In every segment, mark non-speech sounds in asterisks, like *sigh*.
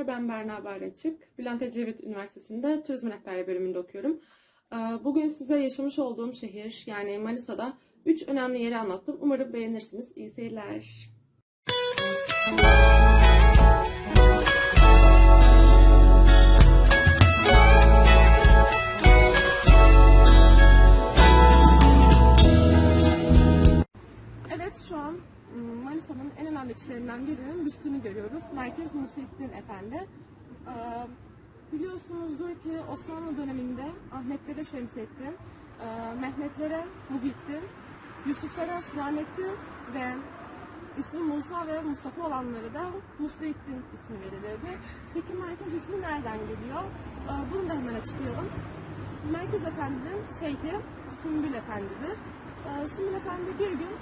arkadaşlar. Ben Berna Bahretçik. Bülent Ecevit Üniversitesi'nde Turizm Rehberliği bölümünde okuyorum. Ee, Bugün size yaşamış olduğum şehir yani Manisa'da 3 önemli yeri anlattım. Umarım beğenirsiniz. İyi seyirler. Evet şu an Manisa'nın en önemli kişilerinden birinin büstünü görüyoruz. Merkez Muhittin Efendi. Ee, biliyorsunuzdur ki Osmanlı döneminde Ahmetlere Şemsettin, e, Mehmetlere Muhittin, Yusuflara Sıranettin ve ismi Musa ve Mustafa olanları da Muslihattin ismi verilirdi. Peki merkez ismi nereden geliyor? Ee, bunu da hemen açıklayalım. Merkez Efendi'nin şeyhi Sümbül Efendi'dir. Ee, Sümbül Efendi bir gün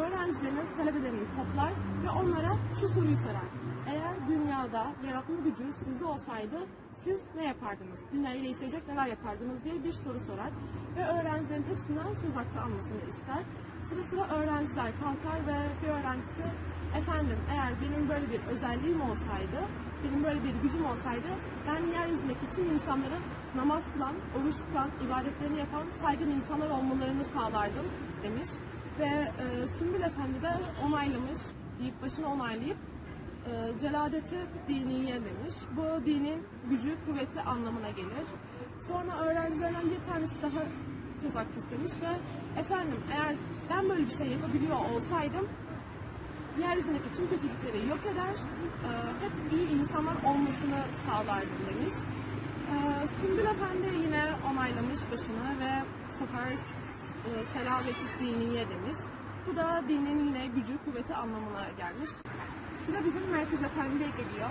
öğrencilerin, talebelerini toplar ve onlara şu soruyu sorar. Eğer dünyada yaratma gücü sizde olsaydı siz ne yapardınız? Dünyayı değiştirecek neler yapardınız diye bir soru sorar. Ve öğrencilerin hepsinden söz hakkı almasını ister. Sıra sıra öğrenciler kalkar ve bir öğrencisi efendim eğer benim böyle bir özelliğim olsaydı, benim böyle bir gücüm olsaydı ben yeryüzündeki tüm insanların namaz kılan, oruç tutan, ibadetlerini yapan saygın insanlar olmalarını sağlardım demiş. Ve e, Sümbül Efendi de onaylamış, deyip başını onaylayıp e, celadeti diniye demiş. Bu dinin gücü, kuvveti anlamına gelir. Sonra öğrencilerinden bir tanesi daha söz hakkı istemiş ve efendim eğer ben böyle bir şey yapabiliyor olsaydım yeryüzündeki tüm kötülükleri yok eder, e, hep iyi insanlar olmasını sağlardım demiş. E, Sümbül Efendi yine onaylamış başını ve bu sefer e, selameti diniye demiş. Bu da dinin yine gücü, kuvveti anlamına gelmiş. Sıra bizim Merkez Efendi'ye geliyor.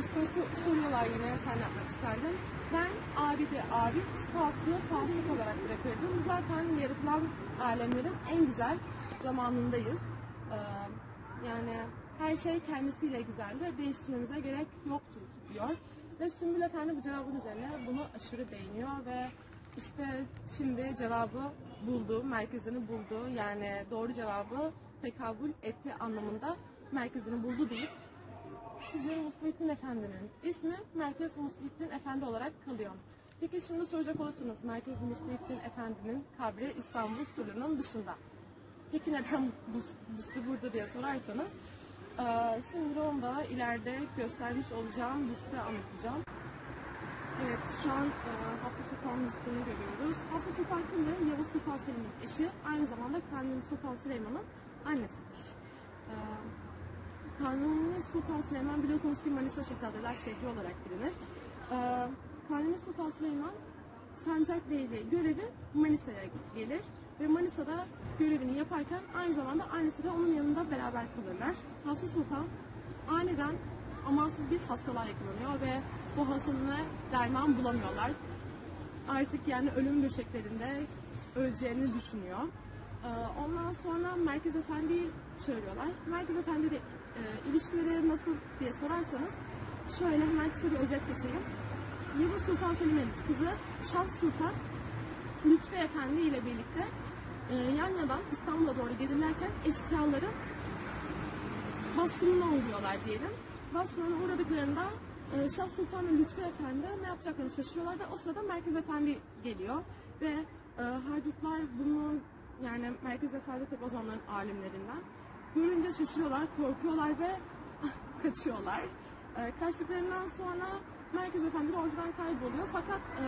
İşte so- soruyorlar yine sen ne yapmak isterdin. Ben abidi abid, fasılı fasık olarak bırakırdım. Zaten yaratılan alemlerin en güzel zamanındayız. Ee, yani her şey kendisiyle güzeldir. Değiştirmemize gerek yoktur diyor. Ve Sümbül Efendi bu cevabın üzerine bunu aşırı beğeniyor ve işte şimdi cevabı buldu, merkezini buldu. Yani doğru cevabı tekabül etti anlamında merkezini buldu deyip bizim Muslihattin Efendi'nin ismi Merkez Muslihattin Efendi olarak kalıyor. Peki şimdi soracak olursanız Merkez Muslihattin Efendi'nin kabri İstanbul surlarının dışında. Peki neden bu büstü burada diye sorarsanız şimdi onu da ileride göstermiş olacağım büstü anlatacağım. Evet şu an e, Hafız Sultan büstünü görüyoruz. Hafız Sultan kimdir? Yavuz Sultan Selim'in eşi. Aynı zamanda Kanuni Sultan Süleyman'ın annesidir. E, Kanuni Sultan Süleyman biliyorsunuz ki Manisa Şehzadeler şehri olarak bilinir. E, Kanuni Sultan Süleyman Sancak Beyliği görevi Manisa'ya gelir ve Manisa'da görevini yaparken aynı zamanda annesi de onun yanında beraber kalırlar. Hafız Sultan aniden amansız bir hastalığa yakalanıyor ve bu hastalığına derman bulamıyorlar. Artık yani ölüm döşeklerinde öleceğini düşünüyor. Ee, Ondan sonra Merkez Efendi'yi çağırıyorlar. Merkez Efendi de e, ilişkileri nasıl diye sorarsanız şöyle hemen kısa bir özet geçeyim. Yavuz Sultan Selim'in kızı Şah Sultan Lütfü Efendi ile birlikte e, Yanya'dan İstanbul'a doğru gelirlerken eşkıyaların baskınına uğruyorlar diyelim. Baskınına uğradıklarında e, Şah Sultan ve Lütfü Efendi ne yapacaklarını şaşırıyorlar ve o sırada Merkez Efendi geliyor ve e, haydutlar bunu yani Merkez Efendi tabi o zamanların alimlerinden görünce şaşırıyorlar, korkuyorlar ve *laughs* kaçıyorlar. E, kaçtıklarından sonra Merkez Efendi ortadan kayboluyor fakat e,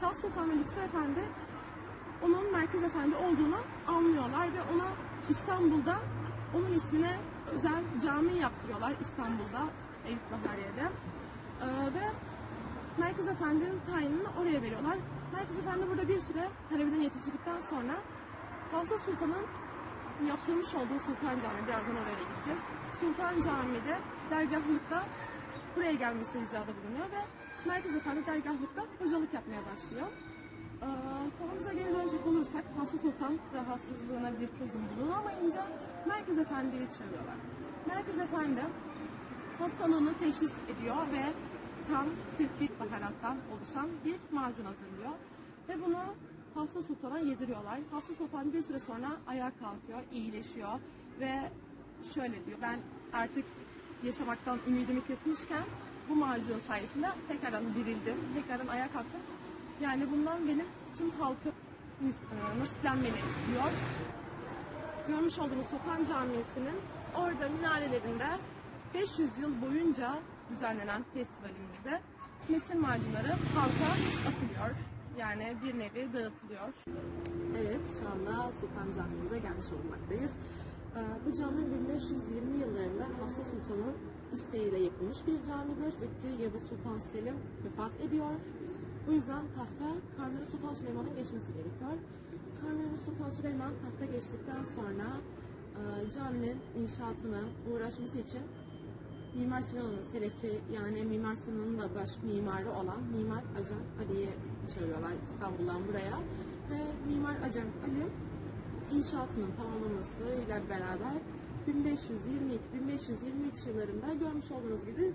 Şah Sultan ve Lütfü Efendi onun Merkez Efendi olduğunu anlıyorlar ve ona İstanbul'da onun ismine özel cami yaptırıyorlar İstanbul'da Eyüp Bahariye'de. Ee, ve Merkez Efendi'nin tayinini oraya veriyorlar. Merkez Efendi burada bir süre talebeden yetiştirdikten sonra Hafsa Sultan'ın yaptırmış olduğu Sultan Camii, birazdan oraya gideceğiz. Sultan Camii'de dergahlıkta buraya gelmesi ricada bulunuyor ve Merkez Efendi dergahlıkta hocalık yapmaya başlıyor. Ee, konumuza geri dönecek olursak Hafsa Sultan rahatsızlığına bir çözüm bulunamayınca Merkez Efendi'yi çağırıyorlar. Merkez Efendi hastalığını teşhis ediyor ve tam 41 baharattan oluşan bir macun hazırlıyor. Ve bunu Hafsa Sultan'a yediriyorlar. Hafsa Sultan bir süre sonra ayağa kalkıyor, iyileşiyor ve şöyle diyor ben artık yaşamaktan ümidimi kesmişken bu macun sayesinde tekrardan dirildim, tekrardan ayağa kalktım. Yani bundan benim tüm halkı nasiplenmeli diyor. Görmüş olduğunuz Sultan Camii'sinin orada minarelerinde 500 yıl boyunca düzenlenen festivalimizde mesir macunları halka atılıyor. Yani bir nevi dağıtılıyor. Evet, şu anda Sultan Camii'mize gelmiş olmaktayız. Ee, Bu cami 1520 yıllarında Hafsa Sultan'ın isteğiyle yapılmış bir camidir. Zikri Yavuz Sultan Selim vefat ediyor. Bu yüzden tahta Kanuni Sultan Süleyman'ın geçmesi gerekiyor. Kanuni Sultan Süleyman tahta geçtikten sonra e, caminin inşaatına uğraşması için Mimar Sinan'ın selefi yani Mimar Sinan'ın da baş mimarı olan Mimar Acem Ali'yi çağırıyorlar İstanbul'dan buraya. Ve Mimar Acem Ali inşaatının tamamlamasıyla beraber 1522-1523 yıllarında görmüş olduğunuz gibi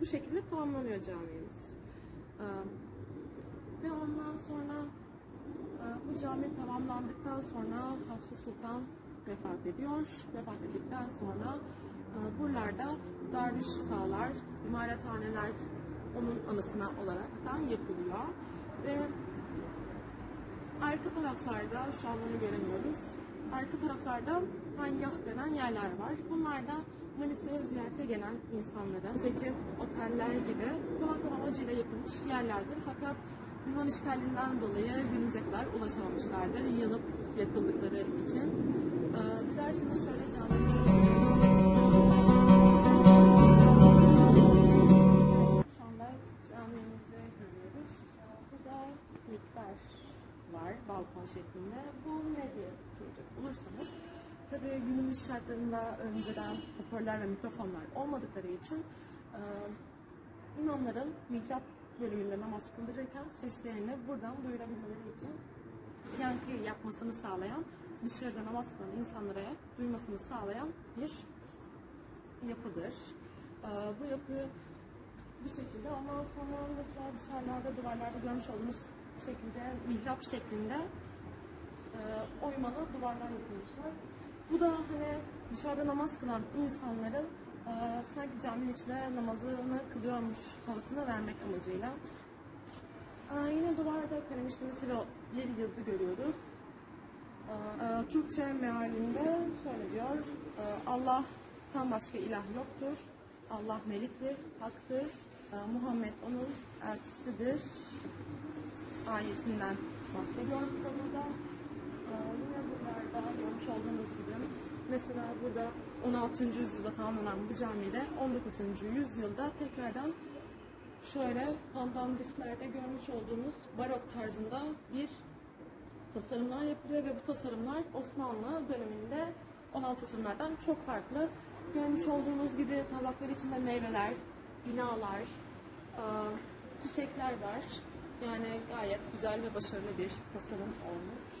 bu şekilde tamamlanıyor camimiz. Ee, Ve ondan sonra e, bu cami tamamlandıktan sonra Hafsa Sultan vefat ediyor. Vefat ettikten sonra e, buralarda darüşşifalar, imarethaneler onun anısına olaraktan yapılıyor. Ve arka taraflarda şu an onu göremiyoruz. Arka taraflarda hangah denen yerler var. Bunlar da Manisa'ya ziyarete gelen insanlara, zeki oteller gibi konaklama amacıyla yapılmış yerlerdir. Fakat Yunan işgalinden dolayı günümüze kadar ulaşamamışlardır. Yanıp yakıldıkları için. Ee, dilerseniz şöyle Şu anda camimizi görüyoruz. Burada var balkon şeklinde. Bu ne diye soracak olursanız tabii günümüz şartlarında önceden hoparlör ve mikrofonlar olmadıkları için e, imamların mihrap bölümünde namaz kıldırırken seslerini buradan duyurabilmeleri için yankı yapmasını sağlayan, dışarıda namaz kılan insanlara duymasını sağlayan bir yapıdır. Ee, bu yapı bu şekilde ondan sonra mesela dışarılarda duvarlarda görmüş olduğumuz şekilde mihrap şeklinde e, oymalı duvarlar yapılmışlar. Bu da hani dışarıda namaz kılan insanların e, sanki caminin içinde namazını kılıyormuş havasını vermek amacıyla. Aa, yine duvarda işlemesi ve bir yazı görüyoruz. Aa, e, Türkçe mealinde şöyle diyor. e, Allah'tan başka ilah yoktur. Allah meliktir, haktır. E, Muhammed onun elçisidir. Ayetinden bahsediyor bize burada. E, Yine buralarda görmüş olduğunuz gibi mesela burada 16. yüzyılda tamamlanan bu camide 19. yüzyılda tekrardan şöyle pandandiflerde görmüş olduğunuz barok tarzında bir tasarımlar yapılıyor ve bu tasarımlar Osmanlı döneminde olan tasarımlardan çok farklı. Görmüş olduğunuz gibi tabaklar içinde meyveler, binalar, e, çiçekler var. Yani gayet güzel ve başarılı bir tasarım olmuş.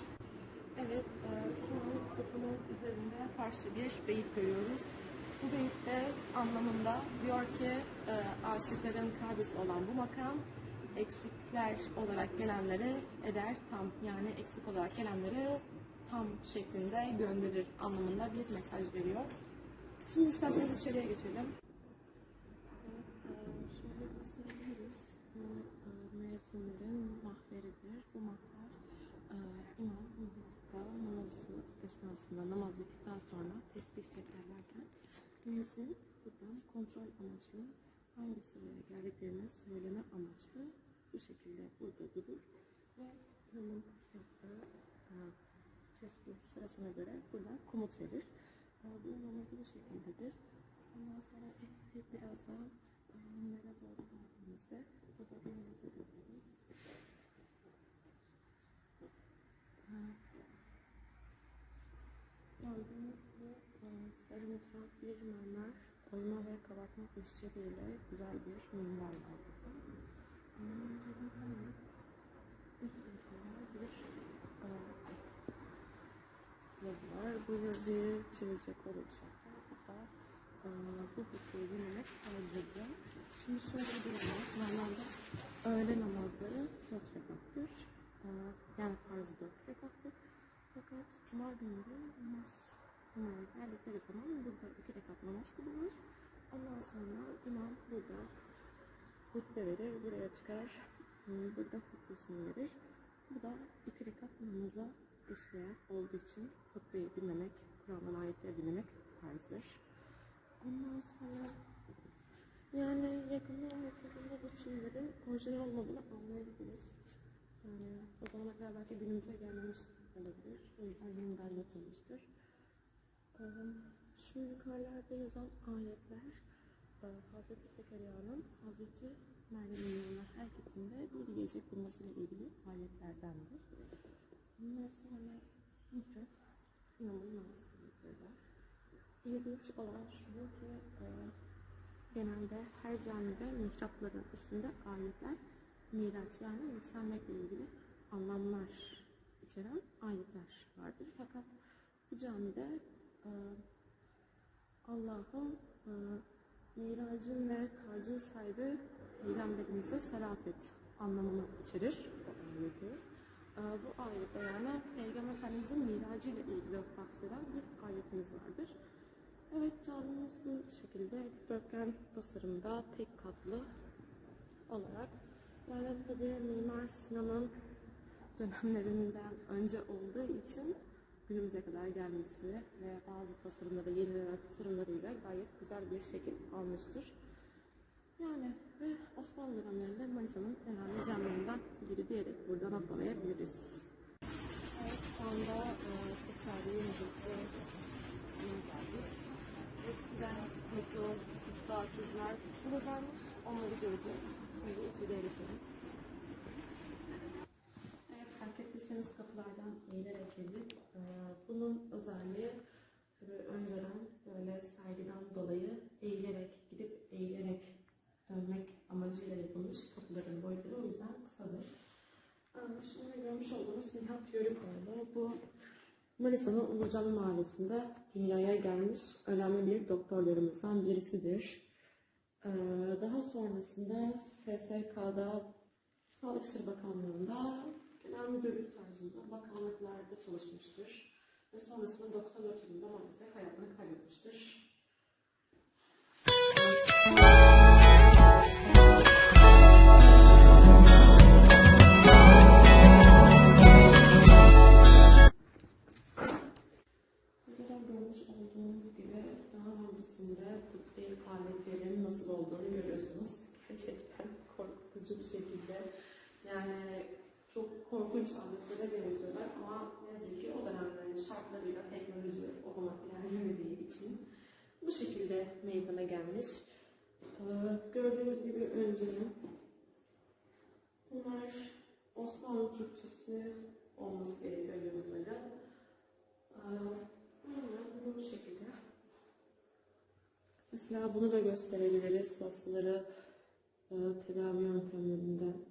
Evet, e, an kapının üzerinde Farsça bir beyit görüyoruz. Bu beyitte anlamında diyor ki e, aşıkların kabisi olan bu makam eksikler olarak gelenleri eder tam yani eksik olarak gelenleri tam şeklinde gönderir anlamında bir mesaj veriyor. Şimdi isterseniz içeriye geçelim. E, şöyle gösterebiliriz. Bu e, müezzinlerin mahveridir. Bu mahver e, namazı esnasında namaz bittikten sonra tesbih çekerlerken müezzin buradan kontrol amaçlı hangi sıraya geldiklerini söyleme amaçlı bu şekilde burada durur ve imamın yaptığı e, tesbih sırasına göre buradan komut verir. E, bu namazı bu şekildedir. Ondan sonra hep biraz daha e, bunlara doğru geldiğimizde burada namazı görüyoruz. E, Gördüğünüz bu e, sarı mutfak bir mermer, oyma ve kabartma işçiliğiyle güzel bir mimar var burada. Hmm, burada hemen üst tarafında bir. Bu yazıyı çevirecek olursak da bu hukuku yönelik saldırdı. Şimdi şöyle bir durum var. Normalde öğle namazları 4 rekattır. E, yani farzı 4 rekattır. Fakat cuma günleri namaz namazı geldikleri zaman burada iki rekat namaz kılınır. Ondan sonra imam burada hutbe verir, buraya çıkar, hmm, burada hutbesini verir. Bu da iki rekat namaza işleyen olduğu için hutbeyi dinlemek, Kur'an'dan ayetleri dinlemek farzdır. Ondan sonra yani yakında ortasında bu Çinlerin orijinal olmadığını anlayabiliriz. Yani o zamana kadar belki günümüze gelmemiş olabilir. O yüzden yeniden yapılmıştır. Ee, Şu yukarılarda yazan ayetler e, Hazreti Zekeriya'nın Hazreti Meryem'in yanına hareketinde bir gece bulmasıyla ilgili ayetlerdendir. Ondan sonra mihrap, imamın namazı kılıyorlar. İlginç olan şu ki e, genelde her camide mihrapların üstünde ayetler Miraç yani yükselmekle ilgili anlamlar içeren ayetler vardır. Fakat bu camide e, Allah'ın e, miracın ve tacın sahibi Peygamberimize salat et anlamını içerir bu ayeti. E, bu ayette yani Peygamber Efendimizin miracı ile ilgili bahseden bir ayetimiz vardır. Evet camimiz bu şekilde dikdörtgen tasarımda tek katlı olarak yani tabii Mimar Sinan'ın dönemlerinden önce olduğu için günümüze kadar gelmesi ve bazı tasarımları, yenilenen tasarımlarıyla gayet güzel bir şekil almıştır. Yani ve Osmanlı dönemlerinde Manisa'nın önemli camlarından biri diyerek buradan atlamayabiliriz. Evet, şu anda e, Türk Tarihi Müzesi. Eskiden nasıl dağıtıcılar kullanılmış onları göreceğiz. Şimdi içeriye geçelim. Eğilerek girdik. Ee, bunun özelliği tabii önceden böyle saygıdan dolayı eğilerek gidip eğilerek dönmek amacıyla yapılmış kapıların boyutları o yüzden kısadır. Ee, Şimdi görmüş olduğunuz Nihat Yörükoğlu bu Manisa'nın Ulucan Mahallesi'nde dünyaya gelmiş önemli bir doktorlarımızdan birisidir. Ee, daha sonrasında SSK'da Sağlık İşleri Bakanlığı'nda genel müdürlük tarzında bakanlıklarda çalışmıştır. Ve sonrasında 94 yılında maalesef hayatını kaybetmiştir. Aletlerin nasıl olduğunu görüyorsunuz. Gerçekten korkutucu bir şekilde. Yani çok korkunç aletlere benziyorlar ama ne yazık ki o dönemlerin şartlarıyla teknoloji o zaman ilerlemediği için bu şekilde meydana gelmiş. Ee, gördüğünüz gibi önceden bunlar Osmanlı Türkçesi olması gerekiyor yazıları. Ee, Aynen bu şekilde. Mesela bunu da gösterebiliriz hastaları e, tedavi yöntemlerinde.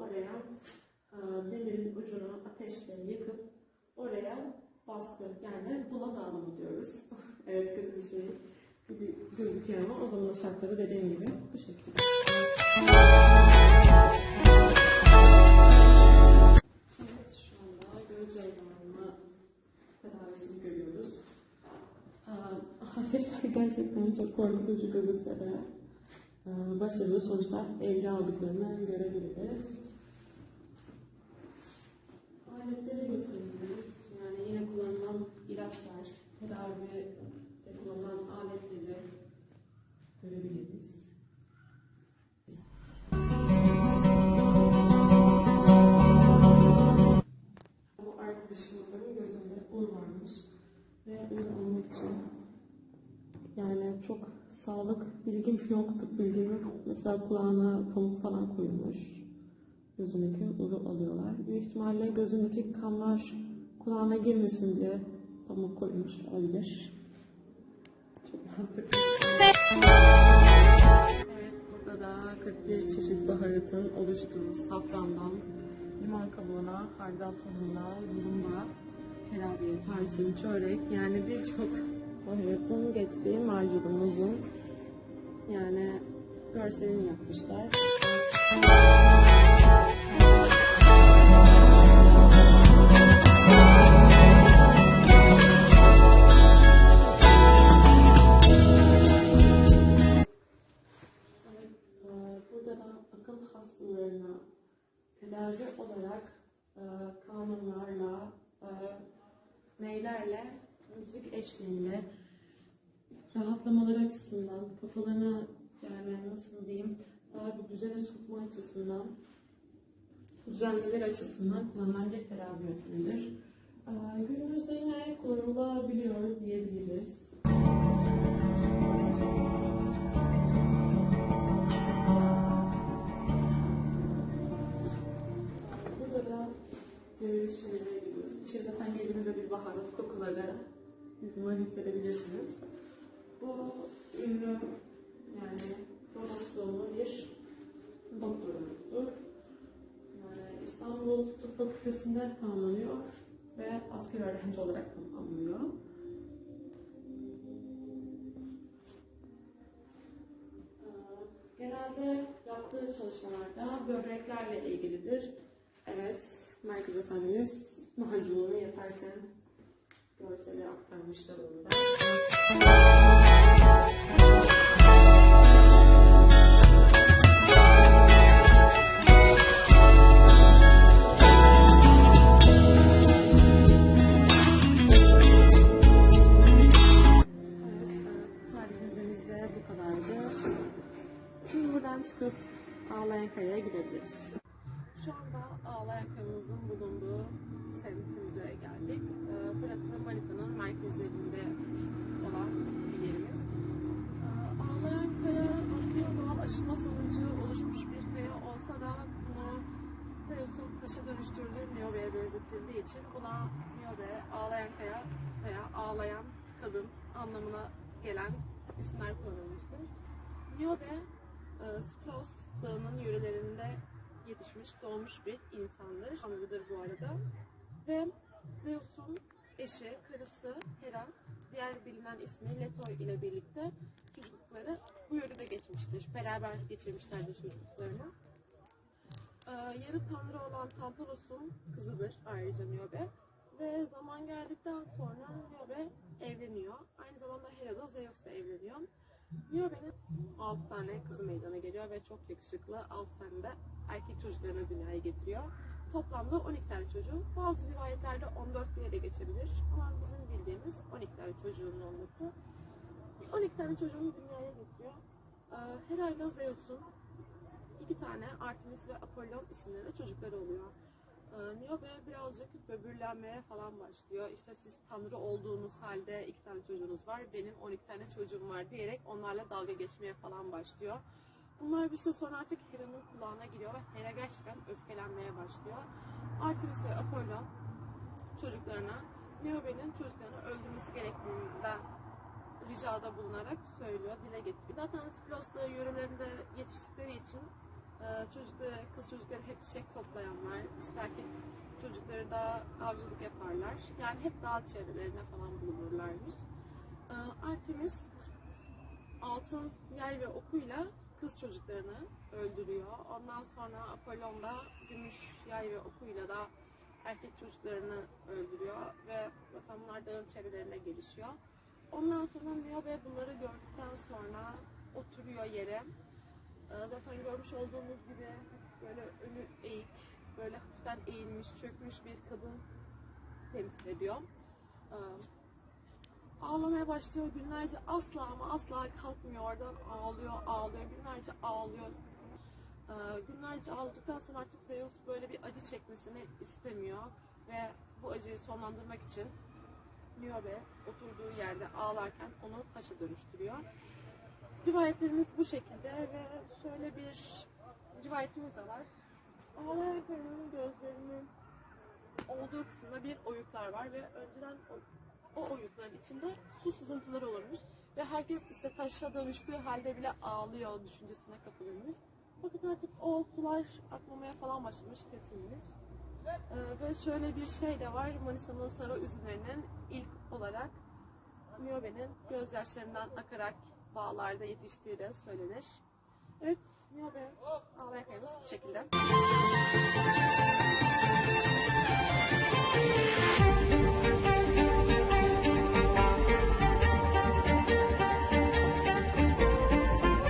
Oraya e, demirin ucunu ateşle yakıp oraya baskı yani buna dağlama diyoruz. *laughs* evet kötü bir şey gibi gözüküyor ama o zamanın şartları dediğim gibi bu şekilde. Evet şu anda göz cerrahına tedavisini görüyoruz. Aletler gerçekten çok korkutucu gözükse de e, başarılı sonuçlar elde aldıklarını görebiliriz. Kıyafetlere geçtiğimiz, yani yine kullanılan ilaçlar, tedavi kullanılan aletleri görebiliriz. Bu arkadaşımızın gözünde un varmış ve un olmak için yani çok sağlık bilgim yoktu bilgim yok. Mesela kulağına pamuk falan koyulmuş. Gözündeki uru alıyorlar. Büyük ihtimalle gözündeki kanlar kulağına girmesin diye pamuk koymuş olabilir. Evet, burada da 41 çeşit baharatın oluştuğu safrandan limon kabuğuna, hardal tohumuna, zulumba, kerabiye, tarçın, çörek yani birçok baharatın geçtiği macunumuzun yani görselini yapmışlar. Tedavi olarak e, kanunlarla, e, neylerle, müzik eşliğinde rahatlamaları açısından, kafalarını yani nasıl diyeyim daha bir düzene sokma açısından, düzenlemeler açısından kullanılan bir terapi yöntemidir. E, günümüzde yine kullanılabiliyor diyebiliriz. Ceviz şeylere gidiyoruz. İçeri zaten geldiğinizde bir baharat kokuları ihtimal hissedebilirsiniz. Bu ünlü yani Rodosluğunu bir doktorumuzdur. Yani İstanbul Tıp Fakültesi'nde tamamlanıyor ve asker öğrenci olarak tamamlanıyor. Genelde yaptığı çalışmalarda böbreklerle ilgilidir. Evet, Merkez Efendimiz macununu yaparken görseli aktarmışlar kadardı. Şimdi buradan çıkıp Ağlayan Kaya'ya gidebiliriz. Kaya'mızın bulunduğu semtimize geldik. Ee, Burası Manisa'nın merkezlerinde olan bir yerimiz. Ee, Ağlayan Kaya aslında doğal aşınma sonucu oluşmuş bir kaya olsa da bunu Zeus'un taşa dönüştürdüğü Niobe'ye benzetildiği için buna Niobe, Ağlayan Kaya veya Ağlayan Kadın anlamına gelen isimler kullanılmıştır. Niobe, e, Splos Dağı'nın yörelerinde yetişmiş, doğmuş bir insandır. Tanrıdır bu arada. Ve Zeus'un eşi, karısı Hera, diğer bilinen ismi Leto ile birlikte çocuklukları bu yörede geçmiştir. Beraber geçirmişlerdir çocukluklarını. Ee, yarı tanrı olan Tantalos'un kızıdır ayrıca Niobe. Ve zaman geldikten sonra Niobe evleniyor. Aynı zamanda Hera da Zeus'la evleniyor. Niobe'nin 6 tane kızı meydana geliyor ve çok yakışıklı 6 tane de erkek çocuklarını dünyaya getiriyor. Toplamda 12 tane çocuğu. Bazı rivayetlerde 14 diye de geçebilir. Ama bizim bildiğimiz 12 tane çocuğunun olması. 12 tane çocuğunu dünyaya getiriyor. Ee, Hera ile Zeus'un iki tane Artemis ve Apollon isimleri çocukları oluyor. Ee, Niobe birazcık böbürlenmeye falan başlıyor. İşte siz tanrı olduğunuz halde iki tane çocuğunuz var, benim 12 tane çocuğum var diyerek onlarla dalga geçmeye falan başlıyor. Bunlar bir süre sonra artık Hera'nın kulağına giriyor ve Hera gerçekten öfkelenmeye başlıyor. Artemis ve Apollon çocuklarına Niobe'nin çocuklarını öldürmesi gerektiğinden ricada bulunarak söylüyor, dile getiriyor. Zaten Splos'ta yörelerinde yetiştikleri için e, çocukları, kız çocukları hep çiçek toplayanlar, işte erkek çocukları da avcılık yaparlar. Yani hep dağ çevrelerine falan bulunurlarmış. E, Artemis altın yay ve okuyla kız çocuklarını öldürüyor. Ondan sonra Apollon da gümüş yay ve okuyla da erkek çocuklarını öldürüyor ve zaten bunlar dağın çevrelerine gelişiyor. Ondan sonra Niobe bunları gördükten sonra oturuyor yere. Zaten görmüş olduğunuz gibi böyle önü eğik, böyle hafiften eğilmiş, çökmüş bir kadın temsil ediyor. Ee, Ağlamaya başlıyor günlerce asla ama asla kalkmıyor oradan ağlıyor ağlıyor günlerce ağlıyor. Ee, günlerce ağladıktan sonra artık Zeus böyle bir acı çekmesini istemiyor ve bu acıyı sonlandırmak için Niobe oturduğu yerde ağlarken onu taşa dönüştürüyor. Rivayetlerimiz bu şekilde ve şöyle bir rivayetimiz de var. Ağlarken'in gözlerinin olduğu kısımda bir oyuklar var ve önceden o, o oyukların içinde su sızıntıları olurmuş ve herkes işte taşa dönüştüğü halde bile ağlıyor düşüncesine kapılırmış. Fakat artık o sular akmamaya falan başlamış, kesilmiş. Ee, ve şöyle bir şey de var, Manisa'nın sarı üzümlerinin ilk olarak Niobe'nin gözyaşlarından akarak bağlarda yetiştiği de söylenir. Evet, ne haber? Ağlaya kayımız bu şekilde. Müzik